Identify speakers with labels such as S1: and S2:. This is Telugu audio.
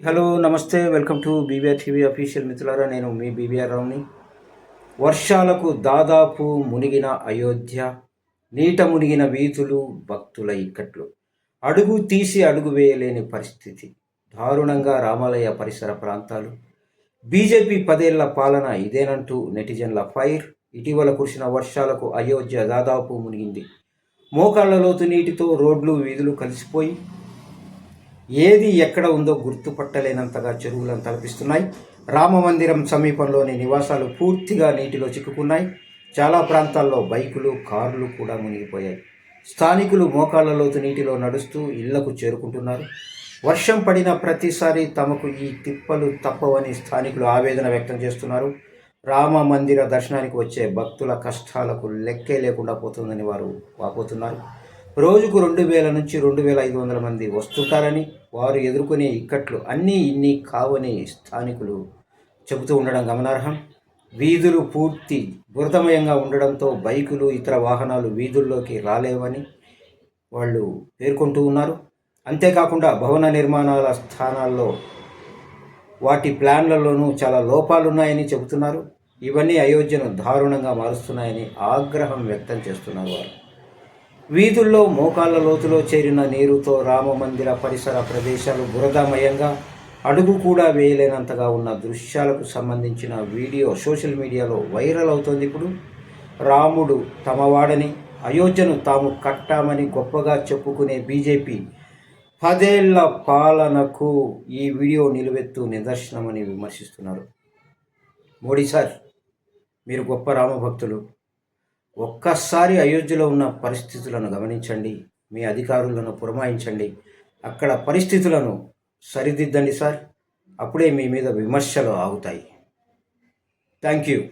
S1: హలో నమస్తే. Welcome to BBR TV official మిత్రులారా నేను మీ బీబీఆర్ రావుని వర్షాలకు దాదాపు మునిగిన అయోధ్య నీట మునిగిన వీధులు భక్తుల ఇక్కట్లు. అడుగు తీసి అడుగు వేయలేని పరిస్థితి. దారుణంగా రామాలయ పరిసర ప్రాంతాలు. బీజేపీ పదేళ్ళ పాలన ఇదేనంటూ నెటిజన్ల ఫైర్. ఇటీవల కురిసిన వర్షాలకు అయోధ్య దాదాపు మునిగింది. మోకాళ్ళ లోతు నీటితో రోడ్లు వీధులు కలిసిపోయి ఏది ఎక్కడ ఉందో గుర్తుపట్టలేనంతగా చెరువులను తలపిస్తున్నాయి. రామ మందిరం సమీపంలోని నివాసాలు పూర్తిగా నీటిలో చిక్కుకున్నాయి. చాలా ప్రాంతాల్లో బైకులు కార్లు కూడా మునిగిపోయాయి. స్థానికులు మోకాళ్ళలోతు నీటిలో నడుస్తూ ఇళ్ళకు చేరుకుంటున్నారు. వర్షం పడిన ప్రతిసారి తమకు ఈ తిప్పలు తప్పవని స్థానికులు ఆవేదన వ్యక్తం చేస్తున్నారు. రామ మందిర దర్శనానికి వచ్చే భక్తుల కష్టాలకు లెక్కే లేకుండా పోతుందని వారు వాపోతున్నారు. రోజుకు రెండు వేల నుంచి రెండు వేల ఐదు వందల మంది వస్తుంటారని వారు ఎదుర్కొనే ఇక్కట్లు అన్నీ ఇన్ని కావని స్థానికులు చెబుతూ ఉండడం గమనార్హం. వీధులు పూర్తి బురదమయంగా ఉండడంతో బైకులు ఇతర వాహనాలు వీధుల్లోకి రాలేవని వాళ్ళు పేర్కొంటూ ఉన్నారు. అంతేకాకుండా భవన నిర్మాణాల స్థానాల్లో వాటి ప్లాన్లలోనూ చాలా లోపాలున్నాయని చెబుతున్నారు. ఇవన్నీ అయోధ్యను దారుణంగా మారుస్తున్నాయని ఆగ్రహం వ్యక్తం చేస్తున్నారు వారు. వీధుల్లో మోకాళ్ళ లోతులో చేరిన నీరుతో రామ మందిర పరిసర ప్రదేశాలు బురదమయంగా అడుగు కూడా వేయలేనంతగా ఉన్న దృశ్యాలకు సంబంధించిన వీడియో సోషల్ మీడియాలో వైరల్ అవుతోంది ఇప్పుడు. రాముడు తమవాడని అయోధ్యను తాము కట్టామని గొప్పగా చెప్పుకునే బీజేపీ పదేళ్ళ పాలనకు ఈ వీడియో నిలువెత్తు నిదర్శనమని విమర్శిస్తున్నారు. మోడీ సార్ మీరు గొప్ప రామభక్తులు. ఒక్కసారి అయోధ్యలో ఉన్న పరిస్థితులను గమనించండి మీ అధికారులను పురమాయించండి. అక్కడ పరిస్థితులను సరిదిద్దండి సార్. అప్పుడే మీ మీద విమర్శలు ఆగుతాయి. Thank you.